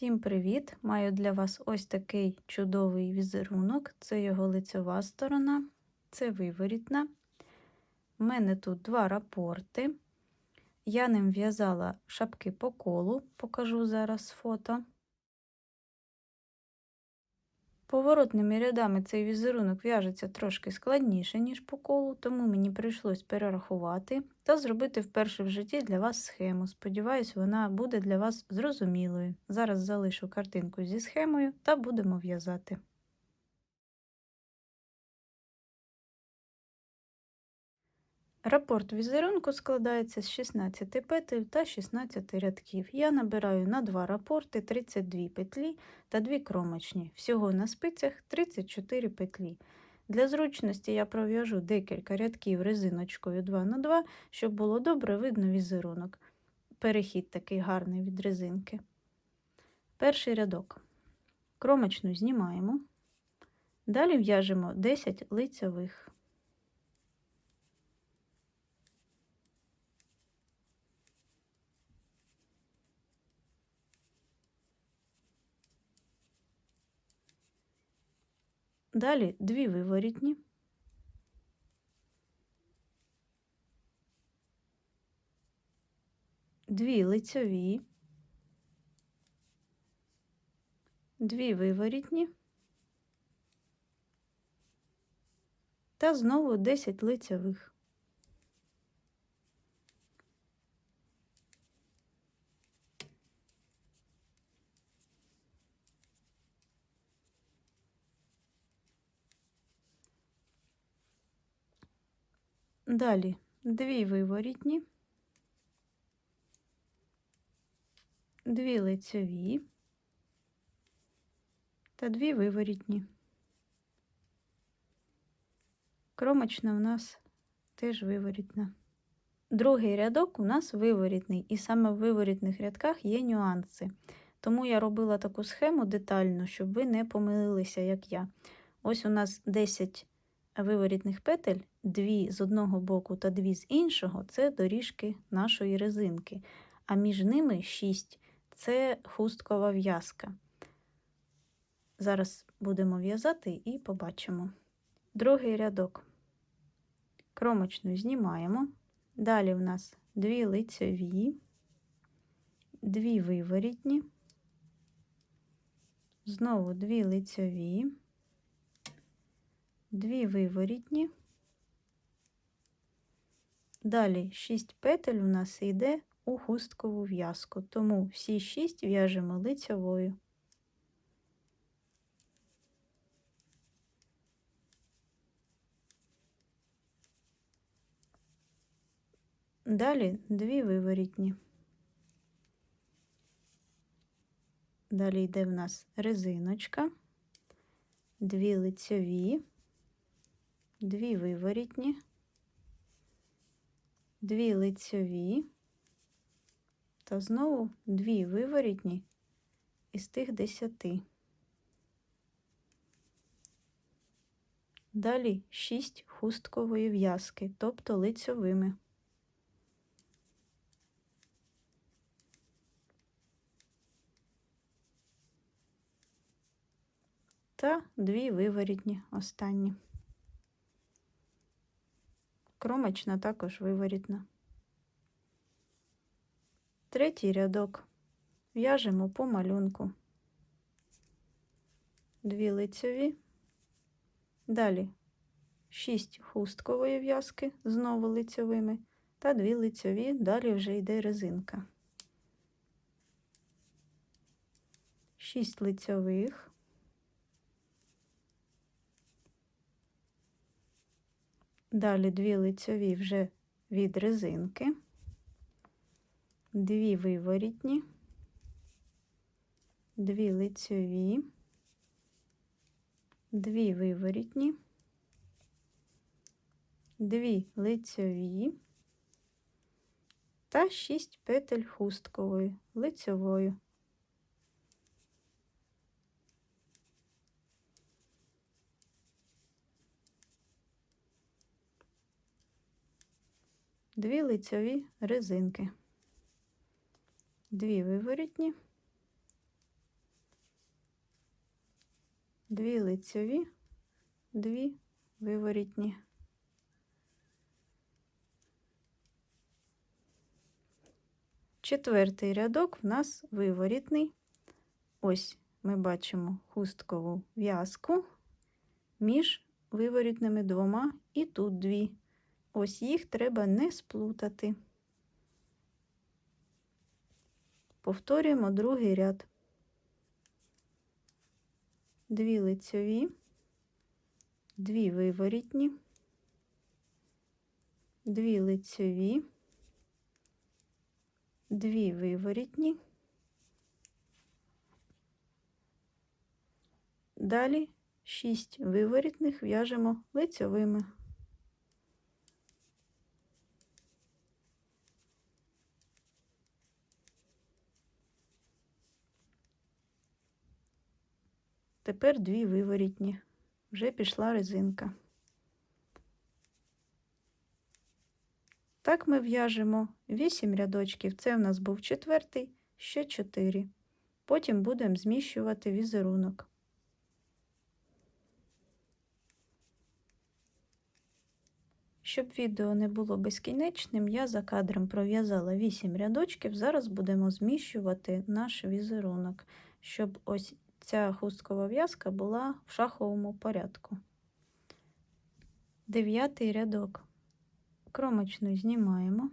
Всім привіт! Маю для вас ось такий чудовий візерунок. Це його лицьова сторона, це виворітна. У мене тут два рапорти. Я ним в'язала шапки по колу, покажу зараз фото. Поворотними рядами цей візерунок в'яжеться трошки складніше, ніж по колу, тому мені прийшлось перерахувати та зробити вперше в житті для вас схему. Сподіваюсь, вона буде для вас зрозумілою. Зараз залишу картинку зі схемою та будемо в'язати. Рапорт візерунку складається з 16 петель та 16 рядків. Я набираю на два рапорти 32 петлі та 2 кромочні. Всього на спицях 34 петлі. Для зручності я пров'яжу декілька рядків резиночкою 2х2, щоб було добре видно візерунок. Перехід такий гарний від резинки. Перший рядок. Кромочну знімаємо. Далі в'яжемо 10 лицевих. Далі дві виворітні. Дві лицьові, дві виворітні та знову 10 лицьових. Далі дві виворітні, дві лицьові та дві виворітні. Кромочна у нас теж виворітна. Другий рядок у нас виворітний, і саме в виворітних рядках є нюанси. Тому я робила таку схему детально, щоб ви не помилилися, як я. Ось у нас 10 виворітних петель, дві з одного боку та дві з іншого це доріжки нашої резинки, а між ними 6 це хусткова в'язка. Зараз будемо в'язати і побачимо. Другий рядок. Кромочну знімаємо. Далі в нас дві лицьові, дві виворітні, знову дві лицьові, дві виворітні. Далі 6 петель у нас йде у хусткову в'язку, тому всі 6 в'яжемо лицьовою. Далі дві виворітні. Далі йде в нас резиночка, дві лицьові, дві виворітні, дві лицьові та знову дві виворітні із тих десяти. Далі шість хусткової в'язки, тобто лицьовими. Та дві виворітні останні. Кромочна також виворітна. Третій рядок. В'яжемо по малюнку, дві лицеві, далі 6 хусткової в'язки, знову лицевими, та дві лицеві, далі вже йде резинка. 6 лицевих, далі дві лицеві вже від резинки. Дві виворітні, дві лицьові, дві виворітні, дві лицьові. Та шість петель хусткової лицьовою. Дві лицьові резинки дві виворітні, дві лицьові, дві виворітні. Четвертий рядок в нас виворітний. Ось ми бачимо хусткову в'язку між виворітними двома і тут дві. Ось їх треба не сплутати. Повторюємо другий ряд. Дві лицьові, дві виворітні, дві лицьові, дві виворітні. Далі 6 виворітних в'яжемо лицьовими. Тепер дві виворітні. Вже пішла резинка. Так ми в'яжемо 8 рядочків. Це в нас був четвертий, ще 4. Потім будемо зміщувати візерунок. Щоб відео не було безкінечним, я за кадром пров'язала 8 рядочків. Зараз будемо зміщувати наш візерунок, щоб ось ця хусткова в'язка була в шаховому порядку. Дев'ятий рядок. Кромочну знімаємо.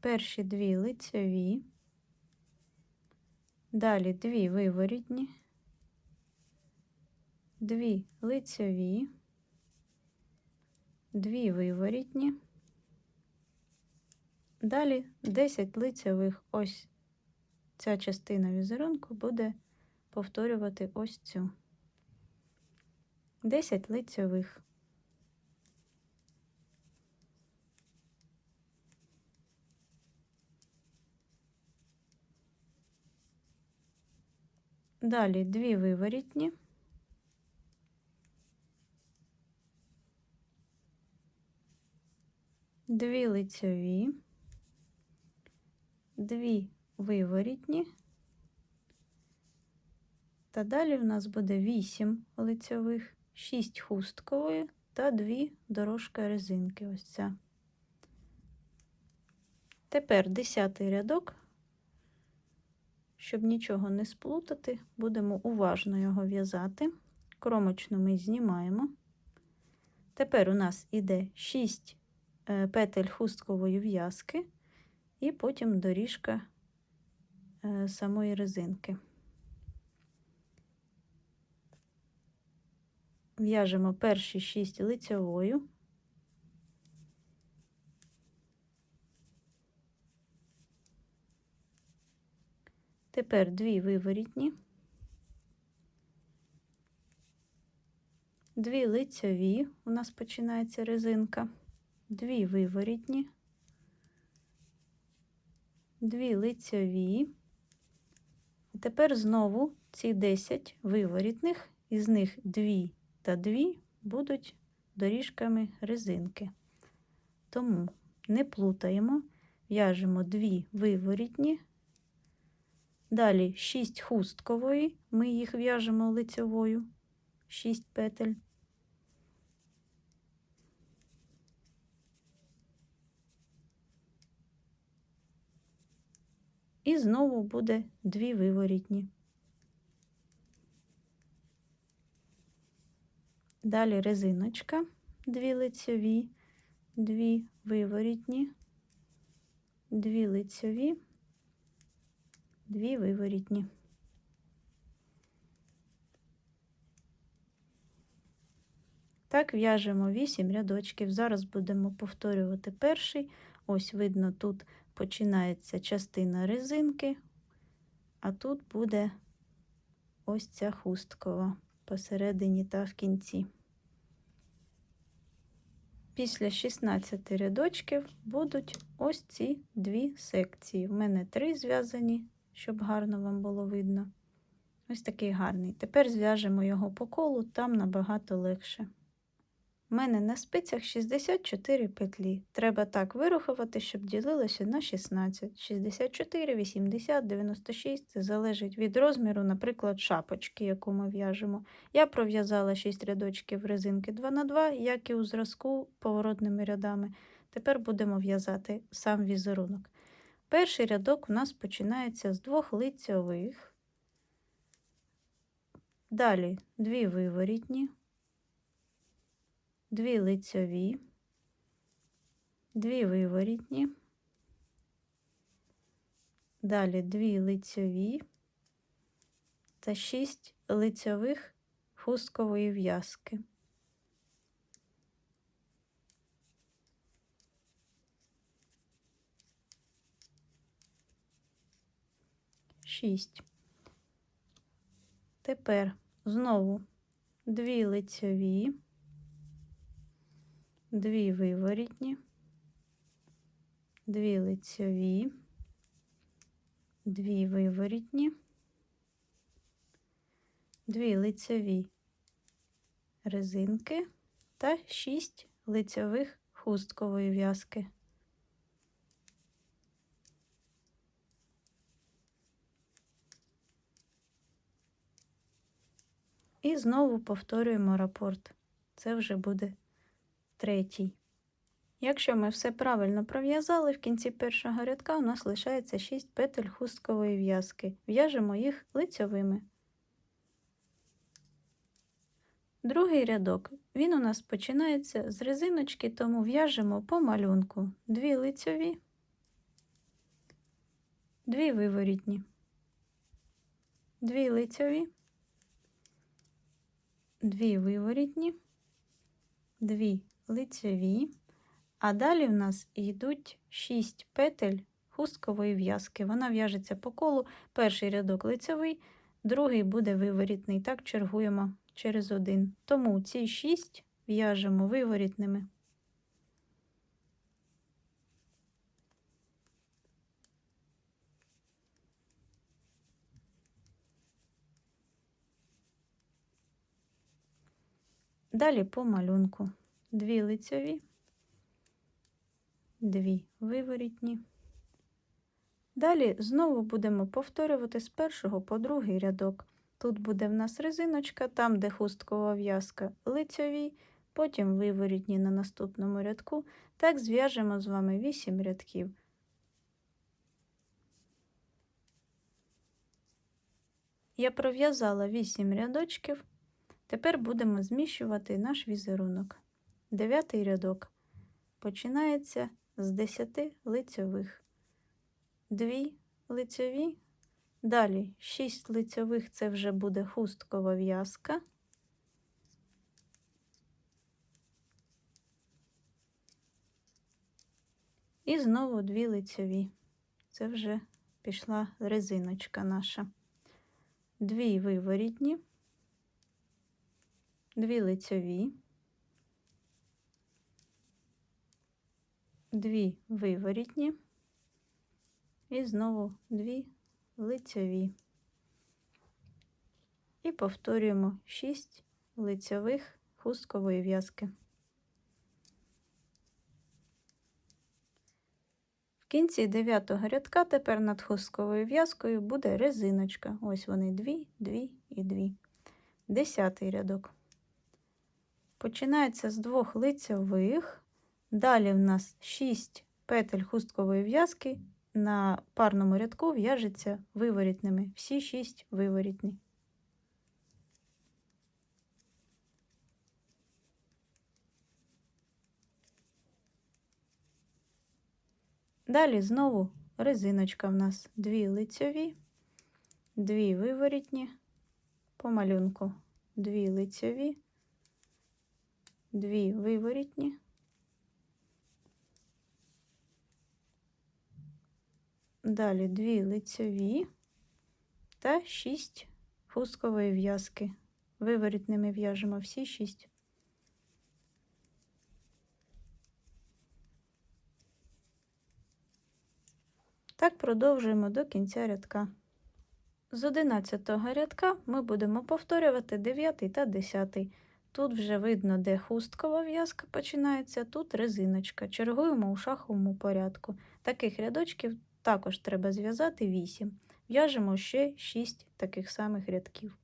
Перші дві лицеві, далі дві виворітні, дві лицеві, дві виворітні, далі 10 лицевих. Ось ця частина візерунку буде повторювати ось цю. 10 лицьових. Далі дві виворітні. Дві лицьові, дві виворітні, та далі в нас буде 8 лицьових, 6 хусткової та 2 дорожка резинки. Ось ця. Тепер 10 рядок, щоб нічого не сплутати, будемо уважно його в'язати. Кромочну ми знімаємо. Тепер у нас іде 6 е, петель хусткової в'язки, і потім доріжка е, самої резинки. В'яжемо перші 6 лицьовою. Тепер дві виворітні, дві лицьові, у нас починається резинка, дві виворітні, дві лицьові. І тепер знову ці 10 виворітних, із них дві та дві будуть доріжками резинки. Тому не плутаємо, в'яжемо дві виворітні, далі 6 хусткової, ми їх в'яжемо лицьовою, 6 петель. І знову буде дві виворітні. Далі резиночка, дві лицьові, дві виворітні, дві лицьові, дві виворітні. Так, в'яжемо 8 рядочків. Зараз будемо повторювати перший. Ось видно, тут починається частина резинки, а тут буде ось ця хусткова посередині та в кінці. Після 16 рядочків будуть ось ці дві секції. У мене три зв'язані, щоб гарно вам було видно. Ось такий гарний. Тепер зв'яжемо його по колу, там набагато легше. У мене на спицях 64 петлі. Треба так вирахувати, щоб ділилося на 16. 64, 80, 96 це залежить від розміру, наприклад, шапочки, яку ми в'яжемо. Я пров'язала 6 рядочків резинки 2 на 2 як і у зразку поворотними рядами. Тепер будемо в'язати сам візерунок. Перший рядок у нас починається з двох лицьових, далі дві виворітні, дві лицьові, дві виворітні, далі дві лицьові та шість лицьових хусткової в'язки. Шість. Тепер знову дві лицьові, дві виворітні, дві лицьові, дві виворітні, дві лицьові резинки та шість лицьових хусткової в'язки. І знову повторюємо рапорт. Це вже буде третій. Якщо ми все правильно пров'язали, в кінці першого рядка у нас лишається 6 петель хусткової в'язки. В'яжемо їх лицьовими. Другий рядок. Він у нас починається з резиночки, тому в'яжемо по малюнку дві лицьові, дві виворітні, дві лицьові дві виворітні, дві лицеві, а далі в нас йдуть 6 петель хусткової в'язки. Вона в'яжеться по колу. Перший рядок лицевий, другий буде виворітний. Так чергуємо через один. Тому ці 6 в'яжемо виворітними. Далі по малюнку дві лицьові, дві виворітні. Далі знову будемо повторювати з першого по другий рядок. Тут буде в нас резиночка, там, де хусткова в'язка, лицьові, потім виворітні на наступному рядку. Так зв'яжемо з вами 8 рядків. Я пров'язала 8 рядочків. Тепер будемо зміщувати наш візерунок. Дев'ятий рядок починається з 10 лицьових, 2 лицьові, далі 6 лицьових це вже буде хусткова в'язка. І знову 2 лицьові. Це вже пішла резиночка наша. Дві виворітні дві лицьові, дві виворітні і знову дві лицьові. І повторюємо 6 лицьових хусткової в'язки. В кінці дев'ятого рядка тепер над хустковою в'язкою буде резиночка. Ось вони дві, дві і дві. Десятий рядок починається з двох лицьових, далі в нас 6 петель хусткової в'язки, на парному рядку в'яжеться виворітними, всі 6 виворітні. Далі знову резиночка в нас. Дві лицьові, дві виворітні, по малюнку. Дві лицьові, дві виворітні, далі дві лицеві та шість хусткової в'язки. Виворітними в'яжемо всі шість. Так продовжуємо до кінця рядка. З 11 рядка ми будемо повторювати 9 та 10. Тут вже видно, де хусткова в'язка починається, тут резиночка. Чергуємо у шаховому порядку. Таких рядочків також треба зв'язати 8. В'яжемо ще 6 таких самих рядків.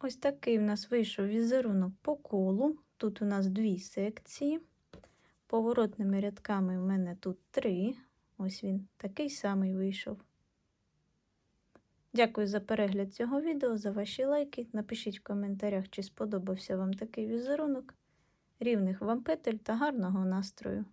Ось такий в нас вийшов візерунок по колу. Тут у нас дві секції. Поворотними рядками в мене тут 3. Ось він такий самий вийшов. Дякую за перегляд цього відео, за ваші лайки. Напишіть в коментарях, чи сподобався вам такий візерунок. Рівних вам петель та гарного настрою!